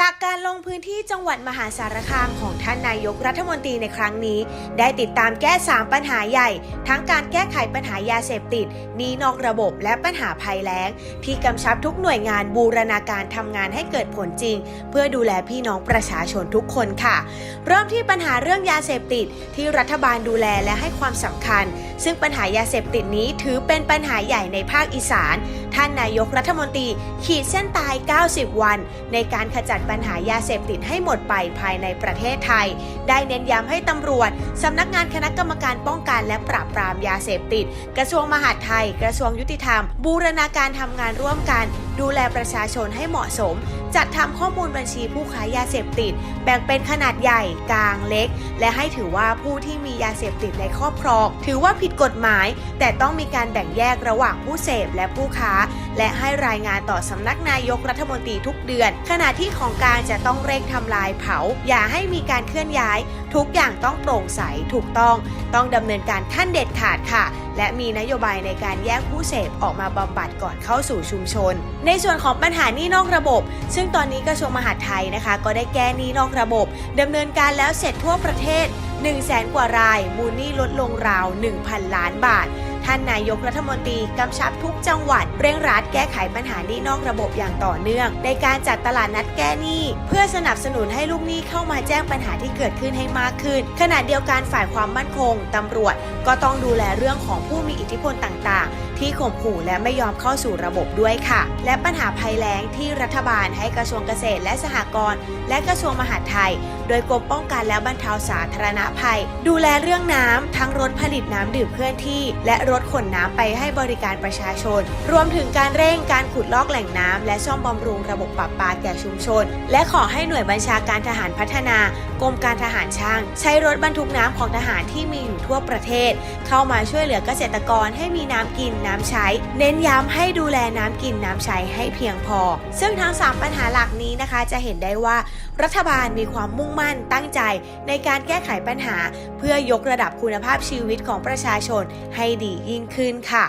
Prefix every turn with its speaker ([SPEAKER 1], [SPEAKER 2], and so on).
[SPEAKER 1] จากการลงพื้นที่จังหวัดมหาสารคามของท่านนายกรัฐมนตรีในครั้งนี้ ได้ติดตามแก้ 3 ปัญหาใหญ่ ทั้งการแก้ไขปัญหายาเสพติดนี้นอกระบบและปัญหาภัยแล้ง ที่กำชับทุกหน่วยงานบูรณาการทำงานให้เกิดผลจริง เพื่อดูแลพี่น้องประชาชนทุกคนค่ะ เริ่มที่ปัญหาเรื่องยาเสพติดที่รัฐบาลดูแลและให้ความสำคัญ ซึ่งปัญหายาเสพติดนี้ถือเป็นปัญหาใหญ่ในภาคอีสาน ท่านนายกรัฐมนตรี ขีดเส้นตาย 90 วัน ในการขจัดปัญหายาเสพติดให้หมดไปภายในประเทศไทย ได้เน้นย้ำให้ตำรวจสำนักงานคณะกรรมการป้องกันและปราบปรามยาเสพติด กระทรวงมหาดไทย กระทรวงยุติธรรม บูรณาการทำงานร่วมกัน ดูแลประชาชนให้เหมาะสม จัดทำข้อมูลบัญชีผู้ขายยาเสพติด แบ่งเป็นขนาดใหญ่กลางเล็ก และให้ถือว่าผู้ที่มียาเสพติดในครอบครอง ถือว่าผิดกฎหมาย แต่ต้องมีการแบ่งแยกระหว่างผู้เสพและผู้ค้า และให้รายงานต่อสำนักนายกรัฐมนตรีทุกเดือน ขณะที่ของกลารจะต้องเร่งทำลายเผา อย่าให้มีการเคลื่อนย้าย ทุกอย่างต้องโปร่งใสถูกต้อง ต้องดำเนินการขั้นเด็ดขาดค่ะ และมีนโยบายในการแยกผู้เสพออกมาบำบัดก่อนเข้าสู่ชุมชน ในส่วนของปัญหานี้นอกระบบ ซึ่งตอนนี้กระทรวงมหาดไทยนะคะ ก็ได้แก้หนี้นอกระบบดำเนินการแล้วเสร็จทั่วประเทศ 1 0 0 0 0แสนกว่าราย มูลนี้ลดลงราว 1,000 ล้านบาท ท่านนายกรัฐมนตรีกำชับทุกจังหวัด เร่งรัดแก้ไขปัญหาหนี้นอกระบบอย่างต่อเนื่อง ในการจัดตลาดนัดแก้หนี้ เพื่อสนับสนุนให้ลูกหนี้เข้ามาแจ้งปัญหาที่เกิดขึ้นให้มากขึ้น ขณะเดียวกันฝ่ายความมั่นคงตำรวจก็ต้องดูแลเรื่องของผู้มีอิทธิพลต่างๆ ที่ข่มขู่และไม่ยอมเข้าสู่ระบบด้วยค่ะ และปัญหาภัยแล้งที่รัฐบาลให้กระทรวงเกษตรและสหกรณ์และกระทรวงมหาดไทย โดยกรมป้องกันและบรรเทาสาธารณภัย ดูแลเรื่องน้ำทั้งรถผลิตน้ำดื่มเคลื่อนที่ และรรถขนน้ำไปให้บริการประชาชน รวมถึงการเร่งการขุดลอกแหล่งน้ำและซ่อมบำรุงระบบปรับปาแก่ชุมชน และขอให้หน่วยบัญชาการทหารพัฒนากรมการทหารช่าง ใช้รถบรรทุกน้ำของทหารที่มีอยู่ทั่วประเทศ เข้ามาช่วยเหลือเกษตรกรให้มีน้ำกินน้ำใช้ เน้นย้ำให้ดูแลน้ำกินน้ำใช้ให้เพียงพอ ซึ่งทั้ง 3 ปัญหาหลักนี้นะคะจะเห็นได้ว่า รัฐบาลมีความมุ่งมั่นตั้งใจในการแก้ไขปัญหา เพื่อยกระดับคุณภาพชีวิตของประชาชนให้ดียิ่งขึ้นค่ะ